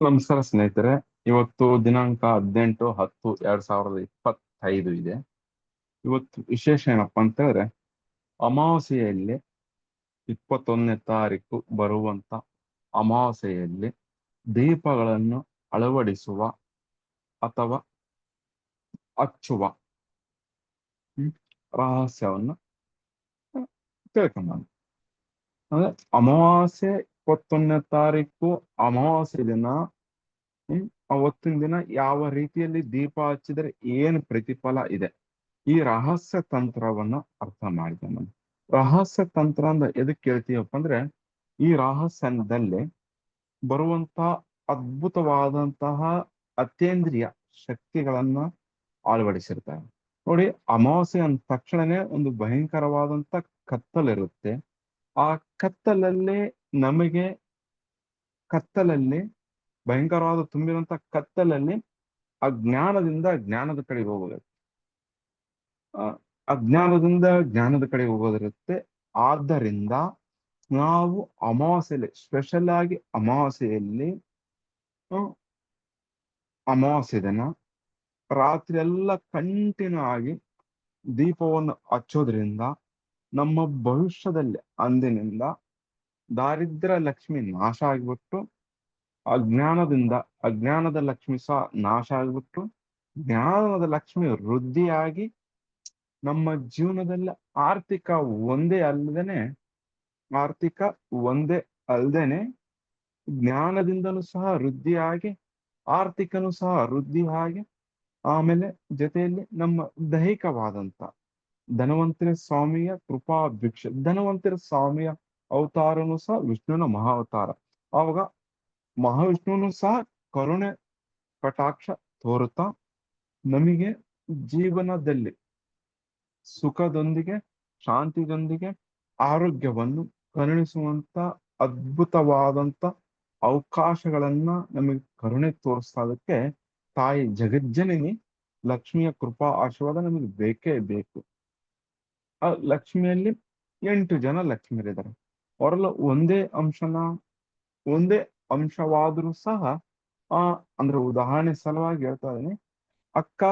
ನಮಸ್ಕಾರ ಸ್ನೇಹಿತರೆ, ಇವತ್ತು ದಿನಾಂಕ ಹದಿನೆಂಟು ಹತ್ತು ಎರಡ್ ಸಾವಿರದ ಇಪ್ಪತ್ತೈದು ಇದೆ. ಇವತ್ತು ವಿಶೇಷ ಏನಪ್ಪಾ ಅಂತ ಹೇಳಿದ್ರೆ ಅಮಾವಾಸ್ಯೆಯಲ್ಲಿ ಇಪ್ಪತ್ತೊಂದನೇ ತಾರೀಕು ಬರುವಂತ ಅಮಾವಾಸ್ಯೆಯಲ್ಲಿ ದೀಪಗಳನ್ನು ಅಳವಡಿಸುವ ಅಥವಾ ಹಚ್ಚುವ ರಹಸ್ಯವನ್ನು ತಿಳ್ಕೊಂಬಂದ ಅಂದ್ರೆ ಅಮಾವಾಸ್ಯೆ ಇಪ್ಪತ್ತೊಂದನೇ ತಾರೀಕು ಅಮಾವಾಸ್ಯ ದಿನ. ಅವತ್ತಿನ ದಿನ ಯಾವ ರೀತಿಯಲ್ಲಿ ದೀಪ ಹಚ್ಚಿದ್ರೆ ಏನು ಪ್ರತಿಫಲ ಇದೆ? ಈ ರಹಸ್ಯ ತಂತ್ರವನ್ನ ಅರ್ಥ ಮಾಡಿದೆ ರಹಸ್ಯ ತಂತ್ರ ಅಂದ್ರೆ ಎದಕ್ ಕೇಳ್ತೀವಪ್ಪ ಅಂದ್ರೆ, ಈ ರಹಸ್ಯದಲ್ಲಿ ಬರುವಂತ ಅದ್ಭುತವಾದಂತಹ ಅತೇಂದ್ರಿಯ ಶಕ್ತಿಗಳನ್ನ ಅಳವಡಿಸಿರ್ತಾರೆ. ನೋಡಿ, ಅಮಾವಾಸ್ಯೆ ಅಂದ ತಕ್ಷಣನೇ ಒಂದು ಭಯಂಕರವಾದಂತ ಕತ್ತಲಿರುತ್ತೆ. ಆ ಕತ್ತಲಲ್ಲಿ ನಮಗೆ ಕತ್ತಲಲ್ಲಿ, ಭಯಂಕರವಾದ ತುಂಬಿರುವಂತ ಕತ್ತಲಲ್ಲಿ ಅಜ್ಞಾನದಿಂದ ಜ್ಞಾನದ ಕಡೆಗೆ ಹೋಗೋದಿರುತ್ತೆ. ಅಜ್ಞಾನದಿಂದ ಜ್ಞಾನದ ಕಡೆ ಹೋಗೋದಿರುತ್ತೆ. ಆದ್ದರಿಂದ ನಾವು ಅಮಾವಾಸ್ಯೆಯಲ್ಲಿ ಸ್ಪೆಷಲ್ ಆಗಿ ಅಮಾವಾಸ್ಯೆಯಲ್ಲಿ ಅಮಾವಾಸ್ಯೆ ದಿನ ರಾತ್ರಿ ಎಲ್ಲ ಕಂಟಿನ್ಯೂ ಆಗಿ ದೀಪವನ್ನು ಹಚ್ಚೋದ್ರಿಂದ ನಮ್ಮ ಭವಿಷ್ಯದಲ್ಲಿ ಅಂದಿನಿಂದ ದಾರಿದ್ರ್ಯ ಲಕ್ಷ್ಮಿ ನಾಶ ಆಗ್ಬಿಟ್ಟು ಅಜ್ಞಾನದಿಂದ ಅಜ್ಞಾನದ ಲಕ್ಷ್ಮಿ ಸಹ ನಾಶ ಆಗ್ಬಿಟ್ಟು, ಜ್ಞಾನದ ಲಕ್ಷ್ಮಿ ವೃದ್ಧಿಯಾಗಿ ನಮ್ಮ ಜೀವನದಲ್ಲಿ ಆರ್ಥಿಕ ಒಂದೇ ಅಲ್ಲದೇನೆ, ಆರ್ಥಿಕ ಒಂದೇ ಅಲ್ಲದೇನೆ ಜ್ಞಾನದಿಂದನೂ ಸಹ ವೃದ್ಧಿಯಾಗಿ, ಆರ್ಥಿಕನೂ ಸಹ ವೃದ್ಧಿ ಆಗಿ ಆಮೇಲೆ ಜೊತೆಯಲ್ಲಿ ನಮ್ಮ ದೈಹಿಕವಾದಂತ ಧನವಂತರ ಸ್ವಾಮಿಯ ಕೃಪಾ ಭಿಕ್ಷೆ ಧನವಂತರ ಸ್ವಾಮಿಯ ಅವತಾರನು ಸಹ ವಿಷ್ಣುವಿನ ಮಹಾ ಅವತಾರ ಆವಾಗ ಮಹಾವಿಷ್ಣುನು ಸಹ ಕರುಣೆ ಕಟಾಕ್ಷ ತೋರುತ್ತಾ ನಮಗೆ ಜೀವನದಲ್ಲಿ ಸುಖದೊಂದಿಗೆ ಶಾಂತಿಯೊಂದಿಗೆ ಆರೋಗ್ಯವನ್ನು ಕರುಣಿಸುವಂತ ಅದ್ಭುತವಾದಂತ ಅವಕಾಶಗಳನ್ನ ನಮಗೆ ಕರುಣೆ ತೋರಿಸೋದಕ್ಕೆ ತಾಯಿ ಜಗಜ್ಜನಿನಿ ಲಕ್ಷ್ಮಿಯ ಕೃಪಾ ಆಶೀರ್ವಾದ ನಮಗೆ ಬೇಕೇ ಬೇಕು. ಆ ಲಕ್ಷ್ಮಿಯಲ್ಲಿ ಎಂಟು ಜನ ಲಕ್ಷ್ಮಿಯರಿದ್ದಾರೆ ಅವರೆಲ್ಲ ಒಂದೇ ಅಂಶನ, ಒಂದೇ ಅಂಶವಾದರೂ ಸಹ, ಆ, ಅಂದ್ರೆ ಉದಾಹರಣೆ ಸಲುವಾಗಿ ಹೇಳ್ತಾ ಇದೀನಿ ಅಕ್ಕ,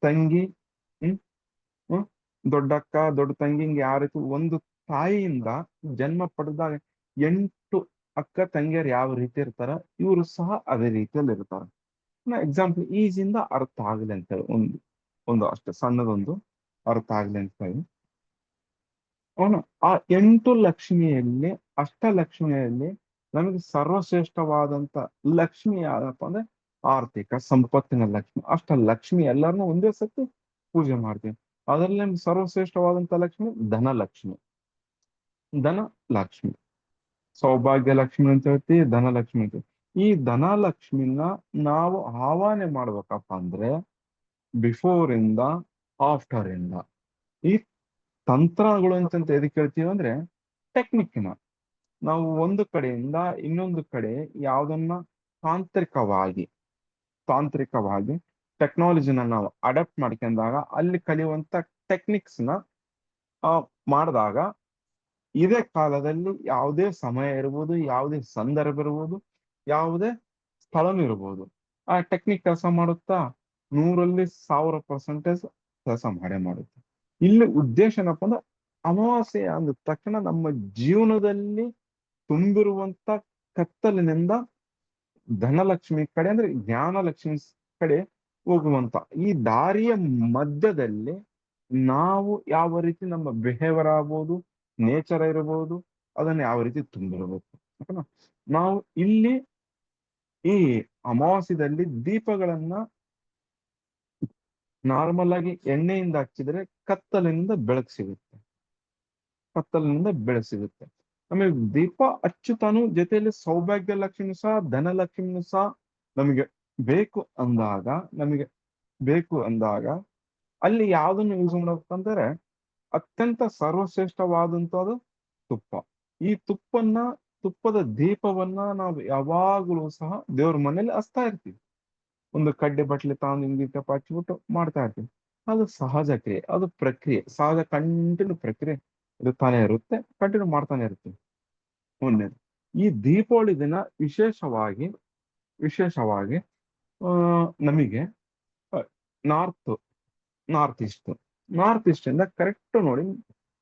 ತಂಗಿ, ಹ್ಮ್ ದೊಡ್ಡಕ್ಕ ದೊಡ್ಡ ತಂಗಿ ಹಿಂಗೆ ಯಾವ ಒಂದು ತಾಯಿಯಿಂದ ಜನ್ಮ ಪಡೆದಾಗ ಎಂಟು ಅಕ್ಕ ತಂಗಿಯರು ಯಾವ ರೀತಿ ಇರ್ತಾರ ಇವರು ಸಹ ಅದೇ ರೀತಿಯಲ್ಲಿ ಇರ್ತಾರ. ಎಕ್ಸಾಂಪಲ್ ಈಜಿಂದ ಅರ್ಥ ಆಗಲಿ ಅಂತ ಹೇಳಿ, ಒಂದು ಒಂದು ಅಷ್ಟೇ, ಸಣ್ಣದೊಂದು ಅರ್ಥ ಆಗ್ಲಿ ಅಂತ ಹೇಳಿ. ಅವನು ಆ ಎಂಟು ಲಕ್ಷ್ಮಿಯಲ್ಲಿ ಅಷ್ಟಲಕ್ಷ್ಮಿಯಲ್ಲಿ ನಮಗೆ ಸರ್ವಶ್ರೇಷ್ಠವಾದಂತ ಲಕ್ಷ್ಮಿ ಯಾವ್ದಪ್ಪ ಅಂದ್ರೆ ಆರ್ಥಿಕ ಸಂಪತ್ತಿನ ಲಕ್ಷ್ಮಿ. ಅಷ್ಟ ಲಕ್ಷ್ಮಿ ಎಲ್ಲರನ್ನೂ ಒಂದೇ ಸತಿ ಪೂಜೆ ಮಾಡ್ತೀವಿ. ಅದರಲ್ಲಿ ನಮ್ಗೆ ಸರ್ವಶ್ರೇಷ್ಠವಾದಂತ ಲಕ್ಷ್ಮಿ ಧನಲಕ್ಷ್ಮಿ ಧನ ಲಕ್ಷ್ಮಿ. ಸೌಭಾಗ್ಯ ಲಕ್ಷ್ಮಿ ಅಂತ ಹೇಳ್ತೀವಿ ಧನಲಕ್ಷ್ಮಿ ಅಂತ ಈ ಧನಲಕ್ಷ್ಮಿನ ನಾವು ಆಹ್ವಾನೆ ಮಾಡ್ಬೇಕಪ್ಪ ಅಂದ್ರೆ ಬಿಫೋರ್ ಇಂದ ಆಫ್ಟರ್ ಇಂದ. ಈ ತಂತ್ರಗಳು ಅಂತಂತ ಎದಕ್ಕೆ ಹೇಳ್ತೀವಿ ಅಂದ್ರೆ ಟೆಕ್ನಿಕ್ನ ನಾವು ಒಂದು ಕಡೆಯಿಂದ ಇನ್ನೊಂದು ಕಡೆ ಯಾವ್ದನ್ನ ತಾಂತ್ರಿಕವಾಗಿ ತಾಂತ್ರಿಕವಾಗಿ ಟೆಕ್ನಾಲಜಿನ ನಾವು ಅಡಾಪ್ಟ್ ಮಾಡ್ಕೊಂಡಾಗ ಅಲ್ಲಿ ಕಲಿಯುವಂತ ಟೆಕ್ನಿಕ್ಸ್ನ ಆ, ಮಾಡಿದಾಗ ಇದೇ ಕಾಲದಲ್ಲಿ ಯಾವುದೇ ಸಮಯ ಇರ್ಬೋದು ಯಾವುದೇ ಸಂದರ್ಭ ಇರ್ಬೋದು ಯಾವುದೇ ಸ್ಥಳನೂ ಇರ್ಬೋದು. ಆ ಟೆಕ್ನಿಕ್ ಕೆಲಸ ಮಾಡುತ್ತಾ ನೂರಲ್ಲಿ ಸಾವಿರ ಪರ್ಸೆಂಟೇಜ್ ಕೆಲಸ ಮಾಡೇ ಮಾಡುತ್ತೆ. ಇಲ್ಲಿ ಉದ್ದೇಶ ಏನಪ್ಪ ಅಂದ್ರೆ ಅಮಾವಾಸ್ಯೆ ಅಂದ ತಕ್ಷಣ ನಮ್ಮ ಜೀವನದಲ್ಲಿ ತುಂಬಿರುವಂತ ಕತ್ತಲಿನಿಂದ ಧನಲಕ್ಷ್ಮಿ ಕಡೆ ಅಂದ್ರೆ ಜ್ಞಾನಲಕ್ಷ್ಮಿ ಕಡೆ ಹೋಗುವಂತ. ಈ ದಾರಿಯ ಮಧ್ಯದಲ್ಲಿ ನಾವು ಯಾವ ರೀತಿ ನಮ್ಮ ಬಿಹೇವಿಯರ್ ಆಗ್ಬೋದು ನೇಚರ್ ಇರಬಹುದು ಅದನ್ನ ಯಾವ ರೀತಿ ತುಂಬಿರಬೇಕು. ನಾವು ಇಲ್ಲಿ ಈ ಅಮಾವಾಸ್ಯದಲ್ಲಿ ದೀಪಗಳನ್ನ ನಾರ್ಮಲ್ ಆಗಿ ಎಣ್ಣೆಯಿಂದ ಹಚ್ಚಿದ್ರೆ ಕತ್ತಲಿನಿಂದ ಬೆಳಕು ಸಿಗುತ್ತೆ. ಕತ್ತಲಿನಿಂದ ಬೆಳಕು ಸಿಗುತ್ತೆ. ಆಮೇಲೆ ದೀಪ ಅಚ್ಚುತಾನು ಜೊತೆಯಲ್ಲಿ ಸೌಭಾಗ್ಯ ಲಕ್ಷ್ಮಿ ಸಹ ಧನಲಕ್ಷ್ಮಿನೂ ಸಹ ನಮಗೆ ಬೇಕು ಅಂದಾಗ, ನಮಗೆ ಬೇಕು ಅಂದಾಗ ಅಲ್ಲಿ ಯಾವ್ದನ್ನು ಯೂಸ್ ಮಾಡ್ಬೇಕಂದ್ರೆ ಅತ್ಯಂತ ಸರ್ವಶ್ರೇಷ್ಠವಾದಂತದ್ದು ತುಪ್ಪ. ಈ ತುಪ್ಪನ್ನ, ತುಪ್ಪದ ದೀಪವನ್ನ ನಾವು ಯಾವಾಗಲೂ ಸಹ ದೇವ್ರ ಮನೇಲಿ ಹಚ್ತಾ ಇರ್ತೀವಿ. ಒಂದು ಕಡ್ಡೆ ಬಟ್ಲೆ ತಾನು ಹಿಂಗೆ ದೀಪ ಹಚ್ಬಿಟ್ಟು ಮಾಡ್ತಾ ಇರ್ತೀವಿ. ಅದು ಸಹಜ ಕ್ರಿಯೆ. ಅದು ಪ್ರಕ್ರಿಯೆ. ಸಹಜ ಕಂಟಿನ್ಯೂ ಪ್ರಕ್ರಿಯೆ ಇರುತ್ತಾನೆ ಇರುತ್ತೆ ಕಂಟಿನ್ಯೂ ಮಾಡ್ತಾನೆ ಇರುತ್ತೆ. ಒಂದನೇದು. ಈ ದೀಪಾವಳಿ ದಿನ ವಿಶೇಷವಾಗಿ ವಿಶೇಷವಾಗಿ ನಮಗೆ north north east north east ಇಂದ ಕರೆಕ್ಟ್ ನೋಡಿ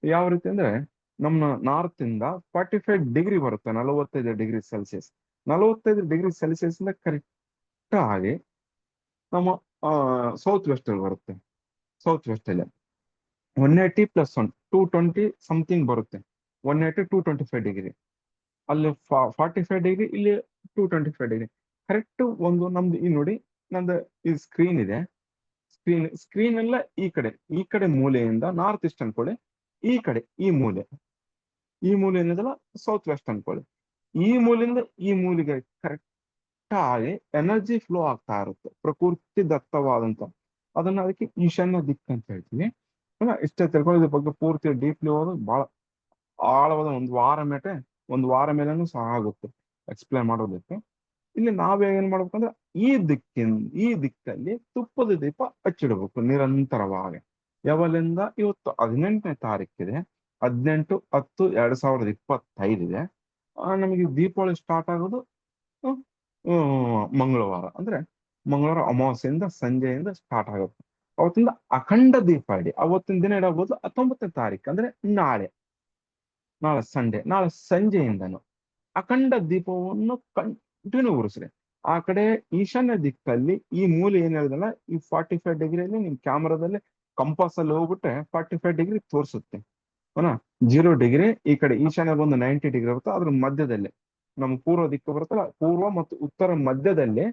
ಯಾವ ರೀತಿ ಅಂದ್ರೆ ನಮ್ಮ ನಾರ್ತ್ ಇಂದ ಫಾರ್ಟಿ ಫೈವ್ ಡಿಗ್ರಿ ಬರುತ್ತೆ, ನಲವತ್ತೈದು ಡಿಗ್ರಿ ಸೆಲ್ಸಿಯಸ್ ನಲವತ್ತೈದು ಡಿಗ್ರಿ ಸೆಲ್ಸಿಯಸ್ ಇಂದ ಕರೆಕ್ಟ್ ಆಗಿ ನಮ್ಮ ಸೌತ್ ವೆಸ್ಟ್ ಅಲ್ಲಿ ಬರುತ್ತೆ. ಸೌತ್ ವೆಸ್ಟ್ ಅಲ್ಲಿ. One eighty plus one two twenty something ಬರುತ್ತೆ. One eighty two twenty five degree ಅಲ್ಲಿ ಫಾರ್ಟಿ ಫೈವ್ ಡಿಗ್ರಿ ಇಲ್ಲಿ two twenty five degree correct ಒಂದು ನಮ್ದು ಈ ನೋಡಿ, ನಂದು ಈ ಸ್ಕ್ರೀನ್ ಇದೆ. ಸ್ಕ್ರೀನ್ ಸ್ಕ್ರೀನ್ ಎಲ್ಲ ಈ ಕಡೆ ಈ ಕಡೆ ಮೂಲೆಯಿಂದ ನಾರ್ತ್ ಈಸ್ಟ್ ಅನ್ಕೊಳ್ಳಿ. ಈ ಕಡೆ, ಈ ಮೂಲೆ. ಈ ಮೂಲೆ ಏನಿದೆಲ್ಲ ಸೌತ್ ವೆಸ್ಟ್ ಅನ್ಕೊಳ್ಳಿ. ಈ ಮೂಲೆಯಿಂದ ಈ ಮೂಲೆಗೆ ಕರೆಕ್ಟ್ ಆಗಿ ಎನರ್ಜಿ ಫ್ಲೋ ಆಗ್ತಾ ಇರುತ್ತೆ. ಪ್ರಕೃತಿ ದತ್ತವಾದಂತ ಅದನ್ನ ಅದಕ್ಕೆ ಈಶಾನ್ಯ ದಿಕ್ ಅಂತ ಹೇಳ್ತೀವಿ. ಇಷ್ಟೇ ತಿಳ್ಕೊಳ್ಳೋದ್ರ ಬಗ್ಗೆ ಪೂರ್ತಿ ಡೀಪ್ಲಿ ಹೋದ್ರೆ ಬಹಳ ಆಳವಾದ ಒಂದು ವಾರ ಮೇಟೆ, ಒಂದು ವಾರ ಮೇಲೇನು ಸಹ ಆಗುತ್ತೆ. ಎಕ್ಸ್ಪ್ಲೈನ್ ಮಾಡೋದಕ್ಕೆ. ಇಲ್ಲಿ ನಾವೇ ಏನ್ ಮಾಡ್ಬೇಕಂದ್ರೆ, ಈ ದಿಕ್ಕಿನ, ಈ ದಿಕ್ಕಲ್ಲಿ ತುಪ್ಪದ ದೀಪ ಹಚ್ಚಿಡ್ಬೇಕು ನಿರಂತರವಾಗಿ. ಯಾವಲಿಂದ ಇವತ್ತು ಹದಿನೆಂಟನೇ ತಾರೀಕಿದೆ. ಹದಿನೆಂಟು, ಹತ್ತು, ಎರಡ್ ಸಾವಿರದ ಇಪ್ಪತ್ತೈದಿದೆ. ನಮಗೆ ದೀಪಾವಳಿ ಸ್ಟಾರ್ಟ್ ಆಗೋದು ಮಂಗಳವಾರ. ಅಂದ್ರೆ ಮಂಗಳವಾರ ಅಮಾವಾಸ್ಯೆಯಿಂದ ಸಂಜೆಯಿಂದ ಸ್ಟಾರ್ಟ್ ಆಗುತ್ತೆ. ಅವತ್ತಿಂದ ಅಖಂಡ ದೀಪ ಅವತ್ತಿನ ದಿನ ಇಡಬಹುದು, ಹತ್ತೊಂಬತ್ತನೇ ತಾರೀಕು ಅಂದ್ರೆ ನಾಳೆ. ನಾಳೆ ಸಂಡೇ ನಾಳೆ ಸಂಜೆಯಿಂದನು ಅಖಂಡ ದೀಪವನ್ನು ಕಂಟಿನ್ಯೂ ಉರಿಸ್ರಿ. ಆ ಕಡೆ ಈಶಾನ್ಯ ದಿಕ್ಕಲ್ಲಿ ಈ ಮೂಲೆ ಏನ್ ಹೇಳಿದಲ್ಲ, ಈ ಫಾರ್ಟಿ ಫೈವ್ ಡಿಗ್ರಿಯಲ್ಲಿ ನಿಮ್ ಕ್ಯಾಮ್ರಾದಲ್ಲಿ ಕಂಪಾಸ್ ಅಲ್ಲಿ ಹೋಗ್ಬಿಟ್ಟೆ ಫಾರ್ಟಿ ಫೈವ್ ಡಿಗ್ರಿ ತೋರಿಸುತ್ತೆ. ಅವನ ಜೀರೋ ಡಿಗ್ರಿ, ಈ ಕಡೆ ಈಶಾನ್ಯ ಬಂದು ನೈಂಟಿ ಡಿಗ್ರಿ ಬರುತ್ತೆ, ಅದ್ರ ಮಧ್ಯದಲ್ಲಿ. ನಮ್ಮ ಪೂರ್ವ ದಿಕ್ಕು ಬರುತ್ತಲ್ಲ, ಪೂರ್ವ ಮತ್ತು ಉತ್ತರ ಮಧ್ಯದಲ್ಲಿ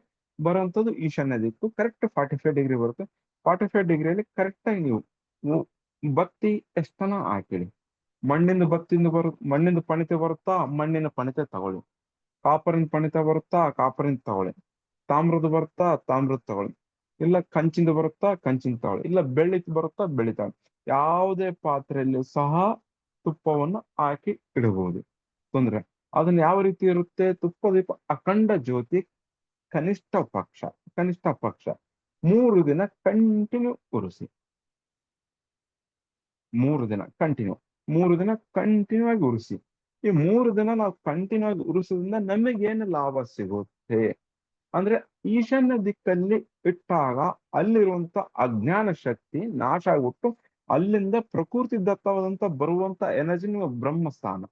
ಬರುವಂತದ್ದು ಈಶಾನ್ಯ ದಿಕ್ಕು ಕರೆಕ್ಟ್ ಫಾರ್ಟಿ ಫೈವ್ ಡಿಗ್ರಿ ಬರುತ್ತೆ. ಫಾರ್ಟಿ ಫೈವ್ ಡಿಗ್ರಿಯಲ್ಲಿ ಕರೆಕ್ಟ್ ಆಗಿ ನೀವು ಬತ್ತಿ ಎಷ್ಟನ ಹಾಕಿಡಿ ಮಣ್ಣಿಂದ ಬತ್ತಿಂದ ಬರು, ಮಣ್ಣಿಂದ ಪಣಿತೆ ಬರುತ್ತಾ, ಮಣ್ಣಿನ ಪಣಿತೆ ತಗೊಳ್ಳಿ. ಕಾಪರಿನ ಪಣಿತ ಬರುತ್ತಾ ಕಾಪರಿನ ತಗೊಳ್ಳಿ. ತಾಮ್ರದ ಬರುತ್ತಾ, ತಾಮ್ರದ ತಗೊಳ್ಳಿ. ಇಲ್ಲ ಕಂಚಿಂದ ಬರುತ್ತಾ ಕಂಚಿನ ತಗೊಳ್ಳಿ. ಇಲ್ಲ ಬೆಳ್ಳಿ ಬರುತ್ತಾ ಬೆಳ್ಳಿ ತಗೊಳ್ಳಿ. ಯಾವುದೇ ಪಾತ್ರೆಯಲ್ಲೂ ಸಹ ತುಪ್ಪವನ್ನು ಹಾಕಿ ಇಡಬಹುದು. ತೊಂದ್ರೆ ಅದನ್ನ ಯಾವ ರೀತಿ ಇರುತ್ತೆ? ತುಪ್ಪ ದೀಪ ಅಖಂಡ ಜ್ಯೋತಿ ಕನಿಷ್ಠ ಪಕ್ಷ ಕನಿಷ್ಠ ಪಕ್ಷ. ಮೂರು ದಿನ ಕಂಟಿನ್ಯೂ ಉರಿಸಿ. ಮೂರು ದಿನ ಕಂಟಿನ್ಯೂ ಮೂರು ದಿನ ಕಂಟಿನ್ಯೂ ಆಗಿ ಉರಿಸಿ. ಈ ಮೂರು ದಿನ ನಾವು ಕಂಟಿನ್ಯೂ ಆಗಿ ಉರಿಸೋದ್ರಿಂದ ನಮಗೇನು ಲಾಭ ಸಿಗುತ್ತೆ? ಅಂದ್ರೆ ಈಶಾನ್ಯ ದಿಕ್ಕಲ್ಲಿ ಇಟ್ಟಾಗ ಅಲ್ಲಿರುವಂತ ಅಜ್ಞಾನ ಶಕ್ತಿ ನಾಶ ಆಗ್ಬಿಟ್ಟು ಅಲ್ಲಿಂದ ಪ್ರಕೃತಿ ದತ್ತವಾದಂತ ಬರುವಂತ ಎನರ್ಜಿ ನಿಮ್ಮ ಬ್ರಹ್ಮಸ್ಥಾನ.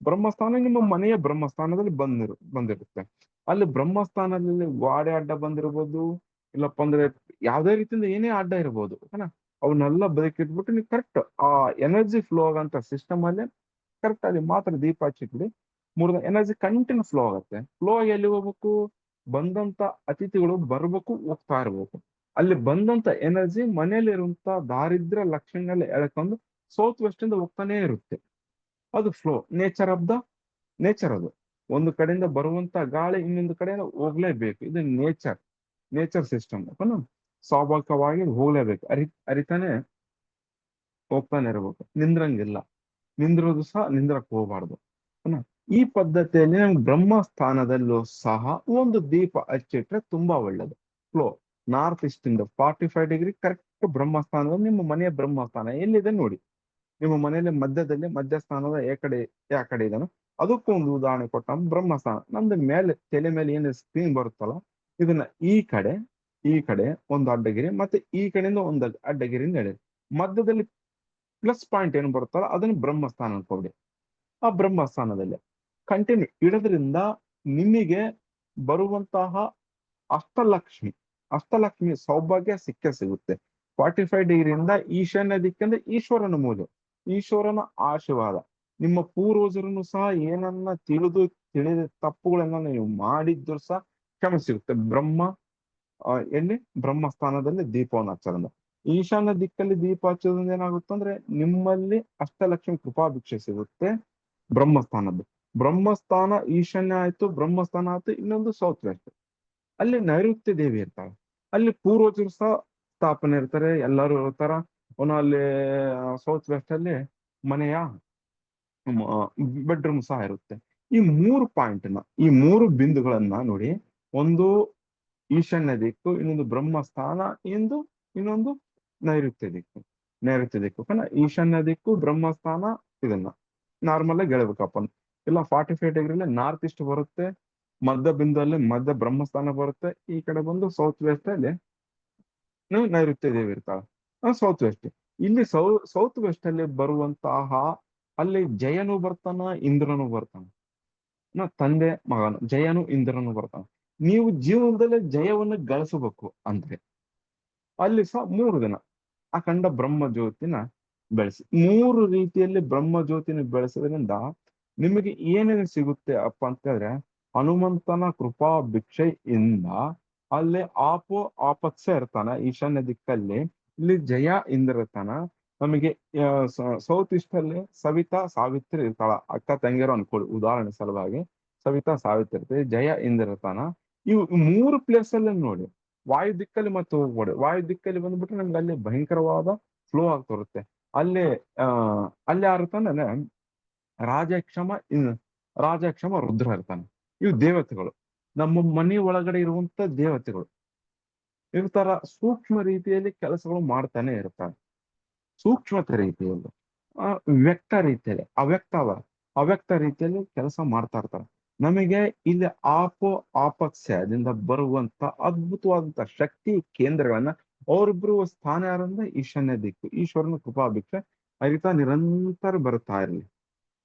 ಬ್ರಹ್ಮಸ್ಥಾನ ನಿಮ್ಮ ಮನೆಯ ಬ್ರಹ್ಮಸ್ಥಾನದಲ್ಲಿ ಬಂದಿರು, ಬಂದಿರುತ್ತೆ. ಅಲ್ಲಿ ಬ್ರಹ್ಮಸ್ಥಾನದಲ್ಲಿ ವಾಡೆ ಅಡ್ಡ ಬಂದಿರ್ಬೋದು, ಇಲ್ಲಪ್ಪ ಅಂದ್ರೆ ಯಾವ್ದೇ ರೀತಿಯಿಂದ ಏನೇ ಅಡ್ಡ ಇರ್ಬೋದು ಓಕೆನಾ ಅವನ್ನೆಲ್ಲ ಬದುಕಿಟ್ಬಿಟ್ಟು ನೀವು ಕರೆಕ್ಟ್ ಆ ಎನರ್ಜಿ ಫ್ಲೋ ಆಗಂತ ಸಿಸ್ಟಮ್ ಅಲ್ಲಿ ಕರೆಕ್ಟ್ ಅಲ್ಲಿ ಮಾತ್ರ ದೀಪ ಹಚ್ಚಿಟ್ಬಿಡಿ. ಮೂರು ಎನರ್ಜಿ ಕಂಟಿನ್ಯೂ ಫ್ಲೋ ಆಗುತ್ತೆ. ಫ್ಲೋ ಆಗಿ ಎಲ್ಲಿ ಹೋಗ್ಬೇಕು? ಬಂದಂತ ಅತಿಥಿಗಳು ಬರ್ಬೇಕು, ಹೋಗ್ತಾ ಇರ್ಬೇಕು. ಅಲ್ಲಿ ಬಂದಂತ ಎನರ್ಜಿ ಮನೆಯಲ್ಲಿರುವಂತ ದಾರಿದ್ರ ಲಕ್ಷಣಗಳ ಎಳ್ಕೊಂಡು ಸೌತ್ ವೆಸ್ಟ್ ಇಂದ ಹೋಗ್ತಾನೆ ಇರುತ್ತೆ. ಅದು flow nature of the nature ಅದು. ಒಂದು ಕಡೆಯಿಂದ ಬರುವಂತ ಗಾಳಿ ಇನ್ನೊಂದು ಕಡೆಯಿಂದ ಹೋಗ್ಲೇಬೇಕು. ಇದು ನೇಚರ್ ನೇಚರ್ ಸಿಸ್ಟಮ್ ಸ್ವಾಭಾವಿಕವಾಗಿ ಹೋಗ್ಲೇಬೇಕು. ಅರಿ, ಅರಿತಾನೆ ಹೋಗ್ತಾನೆ ಇರ್ಬೇಕು. ನಿಂದ್ರಂಗಿಲ್ಲ. ನಿಂದ್ರೋದು ಸಹ ನಿಂದ್ರಕ್ ಹೋಗ್ಬಾರ್ದು? ಈ ಪದ್ಧತಿಯಲ್ಲಿ ನಮ್ಗೆ ಬ್ರಹ್ಮಸ್ಥಾನದಲ್ಲೂ ಸಹ ಒಂದು ದೀಪ ಹಚ್ಚಿಟ್ರೆ ತುಂಬಾ ಒಳ್ಳೇದು. ಫ್ಲೋ ನಾರ್ತ್ ಈಸ್ಟ್ ಇಂದ ಫಾರ್ಟಿ ಫೈವ್ ಡಿಗ್ರಿ ಕರೆಕ್ಟ್ ಬ್ರಹ್ಮಸ್ಥಾನದಲ್ಲಿ ನಿಮ್ಮ ಮನೆಯ ಬ್ರಹ್ಮಸ್ಥಾನ ಎಲ್ಲಿದೆ ನೋಡಿ. ನಿಮ್ಮ ಮನೆಯಲ್ಲಿ ಮಧ್ಯದಲ್ಲಿ ಮಧ್ಯಸ್ಥಾನದ ಏ ಕಡೆ, ಯಾ ಕಡೆ ಇದನ್ನು ಅದಕ್ಕೂ ಒಂದು ಉದಾಹರಣೆ ಕೊಟ್ಟ ಬ್ರಹ್ಮಸ್ಥಾನ. ನಮ್ದು ಮೇಲೆ, ತಲೆ ಮೇಲೆ ಏನು ಸ್ಕ್ರೀನ್ ಬರುತ್ತಲ್ಲ, ಇದನ್ನ ಈ ಕಡೆ ಈ ಕಡೆ ಒಂದು ಅಡ್ಡಗಿರಿ ಮತ್ತೆ ಈ ಕಡೆಯಿಂದ ಒಂದು ಅಡ್ಡಗಿರಿ ನಡೆ ಮಧ್ಯದಲ್ಲಿ ಪ್ಲಸ್ ಪಾಯಿಂಟ್ ಏನು ಬರುತ್ತಲ್ಲ, ಅದನ್ನ ಬ್ರಹ್ಮಸ್ಥಾನ ಅನ್ಕೊಬಿಡಿ ಆ ಬ್ರಹ್ಮಸ್ಥಾನದಲ್ಲಿ ಕಂಟಿನ್ಯೂ ಇಡೋದ್ರಿಂದ ನಿಮಗೆ ಬರುವಂತಹ ಅಷ್ಟಲಕ್ಷ್ಮಿ ಅಷ್ಟಲಕ್ಷ್ಮಿ ಸೌಭಾಗ್ಯ ಸಿಕ್ಕೇ ಸಿಗುತ್ತೆ. ಫಾರ್ಟಿ ಫೈವ್ ಡಿಗ್ರಿಯಿಂದ ಈಶಾನ್ಯ ದಿಕ್ಕಂದ್ರೆ ಈಶ್ವರನ ಮೂಲೆ, ಈಶ್ವರನ ಆಶೀರ್ವಾದ. ನಿಮ್ಮ ಪೂರ್ವಜರನ್ನು ಸಹ ಏನನ್ನ ತಿಳಿದು ತಿಳಿದ ತಪ್ಪುಗಳನ್ನ ನೀವು ಮಾಡಿದ್ರು ಸಹ ಕ್ಷಮೆ ಸಿಗುತ್ತೆ. ಬ್ರಹ್ಮ ಎಲ್ಲಿ? ಬ್ರಹ್ಮ ಸ್ಥಾನದಲ್ಲಿ ದೀಪವನ್ನು ಹಚ್ಚೋದ್ರಿಂದ ಈಶಾನ್ಯ ದಿಕ್ಕಲ್ಲಿ ದೀಪ ಹಚ್ಚೋದ್ರಿಂದ ಏನಾಗುತ್ತೆ ಅಂದ್ರೆ ನಿಮ್ಮಲ್ಲಿ ಅಷ್ಟಲಕ್ಷ್ಮಿ ಕೃಪಾಭಿಕ್ಷೆ ಸಿಗುತ್ತೆ ಬ್ರಹ್ಮಸ್ಥಾನದ್ದು. ಬ್ರಹ್ಮಸ್ಥಾನ ಈಶಾನ್ಯ ಆಯ್ತು, ಬ್ರಹ್ಮಸ್ಥಾನ ಆಯ್ತು, ಇನ್ನೊಂದು ಸೌತ್ ವೆಸ್ಟ್ ಅಲ್ಲಿ ನೈಋತ್ಯ ದೇವಿ ಇರ್ತಾಳೆ. ಅಲ್ಲಿ ಪೂರ್ವಜರು ಸಹ ಸ್ಥಾಪನೆ ಇರ್ತಾರೆ, ಎಲ್ಲರೂ ಇರ್ತಾರ. ಅವನು ಅಲ್ಲಿ ಸೌತ್ ವೆಸ್ಟ್ ಅಲ್ಲಿ ಮನೆಯ ಬೆಡ್ರೂಮ್ ಸಹ ಇರುತ್ತೆ. ಈ ಮೂರು ಪಾಯಿಂಟ್ನ, ಈ ಮೂರು ಬಿಂದುಗಳನ್ನ ನೋಡಿ, ಒಂದು ಈಶಾನ್ಯ ದಿಕ್ಕು, ಇನ್ನೊಂದು ಬ್ರಹ್ಮಸ್ಥಾನ ಎಂದು ಇನ್ನೊಂದು ನೈಋತ್ಯ ದಿಕ್ಕು. ನೈಋತ್ಯ ದಿಕ್ಕು ಈಶಾನ್ಯ ದಿಕ್ಕು, ಬ್ರಹ್ಮಸ್ಥಾನ, ಇದನ್ನ ನಾರ್ಮಲ್ ಆಗಿ ಹೇಳ್ಬೇಕಪ್ಪ ಇಲ್ಲ ಫಾರ್ಟಿ ಫೈವ್ ಡಿಗ್ರಿಲಿ ನಾರ್ತ್ ಈಸ್ಟ್ ಬರುತ್ತೆ, ಮಧ್ಯ ಬಿಂದುವಲ್ಲಿ ಮಧ್ಯ ಬ್ರಹ್ಮಸ್ಥಾನ ಬರುತ್ತೆ, ಈ ಕಡೆ ಬಂದು ಸೌತ್ ವೆಸ್ಟ್ ಅಲ್ಲಿ ನೈಋತ್ಯ ದೇವಿ ಇರ್ತಾಳೆ. ಸೌತ್ ವೆಸ್ಟ್ ಇಲ್ಲಿ ಸೌ ಸೌತ್ ವೆಸ್ಟ್ ಅಲ್ಲಿ ಬರುವಂತಹ ಅಲ್ಲಿ ಜಯನು ಬರ್ತಾನ, ಇಂದ್ರನು ಬರ್ತಾನ. ನಾ ತಂದೆ ಮಗನು, ಜಯನು ಇಂದ್ರನು ಬರ್ತಾನ. ನೀವು ಜೀವನದಲ್ಲಿ ಜಯವನ್ನು ಗಳಿಸಬೇಕು ಅಂದ್ರೆ, ಅಲ್ಲಿ ಸಹ ಮೂರು ದಿನ, ಅಖಂಡ ಬ್ರಹ್ಮ ಜ್ಯೋತಿನ ಬೆಳೆಸಿ. ಮೂರು ರೀತಿಯಲ್ಲಿ ಬ್ರಹ್ಮ ಜ್ಯೋತಿನ ಬೆಳೆಸೋದ್ರಿಂದ ನಿಮಗೆ ಏನೇನು ಸಿಗುತ್ತೆ ಅಪ್ಪ ಅಂತ ಹೇಳಿದ್ರೆ ಹನುಮಂತನ ಕೃಪಾ ಭಿಕ್ಷೆಯಿಂದ ಅಲ್ಲಿ ಆಪೋ ಆಪತ್ಸ ಇರ್ತಾನ, ಈಶಾನ್ಯ ದಿಕ್ಕಲ್ಲಿ. ಇಲ್ಲಿ ಜಯ ಇಂದ್ರ ನಮಗೆ ಸೌತ್ ಈಸ್ಟ್ ಅಲ್ಲಿ ಸವಿತಾ ಸಾವಿತ್ರಿ ಇರ್ತಾಳ ಅಕ್ಕ ತಂಗಿಯರು ಅನ್ಕೊಳ್ಳಿ ಉದಾಹರಣೆ ಸಲುವಾಗಿ. ಸವಿತಾ ಸಾವಿತ್ರಿ ಇರ್ತದೆ ಜಯ ಇಂದಿರ್ತಾನ ಇವು ಮೂರು ಪ್ಲೇಸ್ ಅಲ್ಲಿ ನೋಡಿ. ವಾಯು ದಿಕ್ಕಲ್ಲಿ ಮತ್ತೆ ಹೋಗ್ಬೋದು ವಾಯು ದಿಕ್ಕಲ್ಲಿ ಬಂದ್ಬಿಟ್ರೆ ನಮ್ಗೆ ಅಲ್ಲಿ ಭಯಂಕರವಾದ ಫ್ಲೋ ಆಗ್ತಿರುತ್ತೆ ಅಲ್ಲಿ ಅಹ್ ಅಲ್ಲಿ ಯಾರು ಇರ್ತಾನೆ ರಾಜಕ್ಷಮ ರಾಜಕ್ಷಮ ರುದ್ರ ಇರ್ತಾನೆ. ಇವು ದೇವತೆಗಳು. ನಮ್ಮ ಮನೆ ಒಳಗಡೆ ಇರುವಂತ ದೇವತೆಗಳು. ಇರ್ತಾರ ಸೂಕ್ಷ್ಮ ರೀತಿಯಲ್ಲಿ ಕೆಲಸಗಳು ಮಾಡ್ತಾನೆ ಇರ್ತಾರೆ ಸೂಕ್ಷ್ಮತ ರೀತಿಯಲ್ಲಿ ವ್ಯಕ್ತ ರೀತಿಯಲ್ಲಿ, ಅವ್ಯಕ್ತ ಅವ, ಅವ್ಯಕ್ತ ರೀತಿಯಲ್ಲಿ ಕೆಲಸ ಮಾಡ್ತಾ ಇರ್ತಾರೆ. ನಮಗೆ ಇಲ್ಲಿ ಆಪೋ ಆಪಕ್ಸದಿಂದ ಬರುವಂತ ಅದ್ಭುತವಾದಂತ ಶಕ್ತಿ ಕೇಂದ್ರಗಳನ್ನ ಅವರಿಬ್ರು ಸ್ಥಾನ ಯಾರಂದ್ರೆ ಈಶಾನ್ಯ ದಿಕ್ಕು, ಈಶ್ವರನ ಕೃಪಾಭಿಕ್ಷೆ ಅರಿತಾ ನಿರಂತರ ಬರ್ತಾ ಇರಲಿ.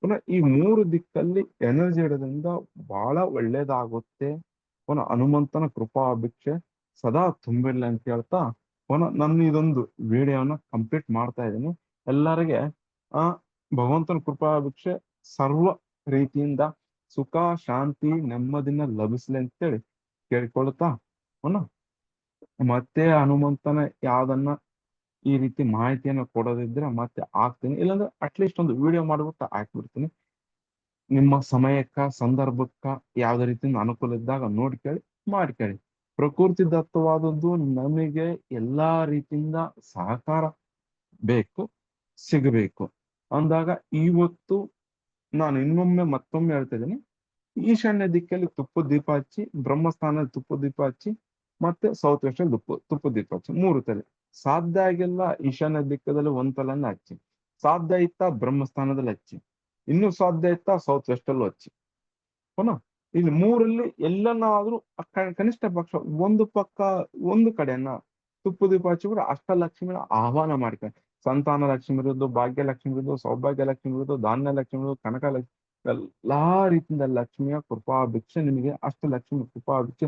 ಪುನಃ ಈ ಮೂರು ದಿಕ್ಕಲ್ಲಿ ಎನರ್ಜಿ ಇಡೋದ್ರಿಂದ ಬಹಳ ಒಳ್ಳೇದಾಗುತ್ತೆ. ಪುನಃ ಹನುಮಂತನ ಕೃಪಾಭಿಕ್ಷೆ ಸದಾ ತುಂಬಿರ್ಲಿ ಅಂತ ಹೇಳ್ತಾ ನನ್ನ ಇದೊಂದು ವಿಡಿಯೋನ ಕಂಪ್ಲೀಟ್ ಮಾಡ್ತಾ ಇದ್ದೀನಿ. ಎಲ್ಲರಿಗೆ, ಆ, ಭಗವಂತನ ಕೃಪಾಭಿಕ್ಷೆ ಸರ್ವ ರೀತಿಯಿಂದ ಸುಖ, ಶಾಂತಿ, ನೆಮ್ಮದಿನ ಲಭಿಸ್ಲಿ ಅಂತೇಳಿ ಕೇಳ್ಕೊಳ್ತಾ ಮತ್ತೆ ಹನುಮಂತನ ಯಾವ್ದನ್ನ ಈ ರೀತಿ ಮಾಹಿತಿಯನ್ನು ಕೊಡೋದಿದ್ರೆ ಮತ್ತೆ ಹಾಕ್ತೀನಿ. ಇಲ್ಲಾಂದ್ರೆ ಅಟ್ಲೀಸ್ಟ್ ಒಂದು ವಿಡಿಯೋ ಮಾಡ್ಬಿಟ್ಟು ಹಾಕ್ಬಿಡ್ತೀನಿ. ನಿಮ್ಮ ಸಮಯಕ್ಕ, ಸಂದರ್ಭಕ್ಕ ಯಾವ್ದೇ ರೀತಿಯಿಂದ ಅನುಕೂಲ ಇದ್ದಾಗ ನೋಡ್ಕೇಳಿ ಮಾಡ್ಕೇಳಿ ಪ್ರಕೃತಿ ದತ್ತವಾದದ್ದು ನಮಗೆ ಎಲ್ಲಾ ರೀತಿಯಿಂದ ಸಹಕಾರ ಬೇಕು, ಸಿಗಬೇಕು. ಅಂದಾಗ ಇವತ್ತು ನಾನು ಇನ್ನೊಮ್ಮೆ ಮತ್ತೊಮ್ಮೆ ಹೇಳ್ತಾ ಇದ್ದೀನಿ ಈಶಾನ್ಯ ದಿಕ್ಕಲ್ಲಿ ತುಪ್ಪ ದೀಪ ಹಚ್ಚಿ, ಬ್ರಹ್ಮಸ್ಥಾನದಲ್ಲಿ ತುಪ್ಪ ದೀಪ ಹಚ್ಚಿ, ಮತ್ತೆ ಸೌತ್ ವೆಸ್ಟ್ ಅಲ್ಲಿ ತುಪ್ಪ ತುಪ್ಪ ದೀಪ ಹಚ್ಚಿ, ಮೂರು ತಲೆ. ಸಾಧ್ಯ ಆಗಿಲ್ಲ ಈಶಾನ್ಯ ದಿಕ್ಕದಲ್ಲಿ ಒಂದ್ ತಲೆನ ಹಚ್ಚಿ. ಸಾಧ್ಯ ಇತ್ತ ಬ್ರಹ್ಮಸ್ಥಾನದಲ್ಲಿ ಹಚ್ಚಿ. ಇನ್ನು ಸಾಧ್ಯ ಇತ್ತ ಸೌತ್ ವೆಸ್ಟ್ ಅಲ್ಲೂ ಹಚ್ಚಿ. ಪುನಃ ಇಲ್ಲಿ ಮೂರಲ್ಲಿ ಎಲ್ಲನಾದ್ರೂ ಕನಿಷ್ಠ ಪಕ್ಷ ಒಂದು ಪಕ್ಕ, ಒಂದು ಕಡೆಯನ್ನ ತುಪ್ಪ ದೀಪ ಹಚ್ಚಿಬಿಟ್ಟು ಅಷ್ಟಲಕ್ಷ್ಮಿನ ಆಹ್ವಾನ ಮಾಡ್ತಾರೆ. ಸಂತಾನ ಲಕ್ಷ್ಮಿ ಇರೋದು ಭಾಗ್ಯ ಲಕ್ಷ್ಮಿ ಇರೋದು ಸೌಭಾಗ್ಯ ಲಕ್ಷ್ಮಿ ಇರೋದು ಧಾನ್ಯ ಲಕ್ಷ್ಮಿ ಇರೋದು ಕನಕ ಲಕ್ಷ್ಮಿ ಎಲ್ಲಾ ರೀತಿಯಿಂದ ಲಕ್ಷ್ಮಿಯ ಕೃಪಾ ಭಿಕ್ಷೆ ನಿಮಗೆ ಅಷ್ಟಲಕ್ಷ್ಮಿ ಕೃಪಾ ಭಿಕ್ಷೆ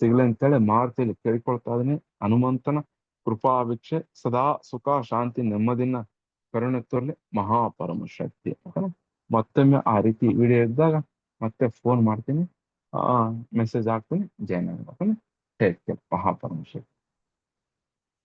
ಸಿಗ್ಲಿ ಅಂತೇಳಿ ಮಾರ್ತಿಯಲ್ಲಿ ಕೇಳ್ಕೊಳ್ತಾ ಇದೀನಿ ಹನುಮಂತನ ಕೃಪಾ ಭಿಕ್ಷೆ ಸದಾ ಸುಖ, ಶಾಂತಿ, ನೆಮ್ಮದಿನ ಕರುಣೆ ತೋರ್ಲಿ ಮಹಾಪರಮ ಶಕ್ತಿ. ಮತ್ತೊಮ್ಮೆ ಆ ರೀತಿ ವಿಡಿಯೋ ಇದ್ದಾಗ ಮತ್ತೆ ಫೋನ್ ಮಾಡ್ತೀನಿ. ಆ ಮೆಸೇಜ್ ಹಾಕ್ತೀನಿ. ಜೈನ್ ಓಕೆನಾ ಟೇಕ್ ಕೇರ್ ಮಹಾಪರಮ ಶಕ್ತಿ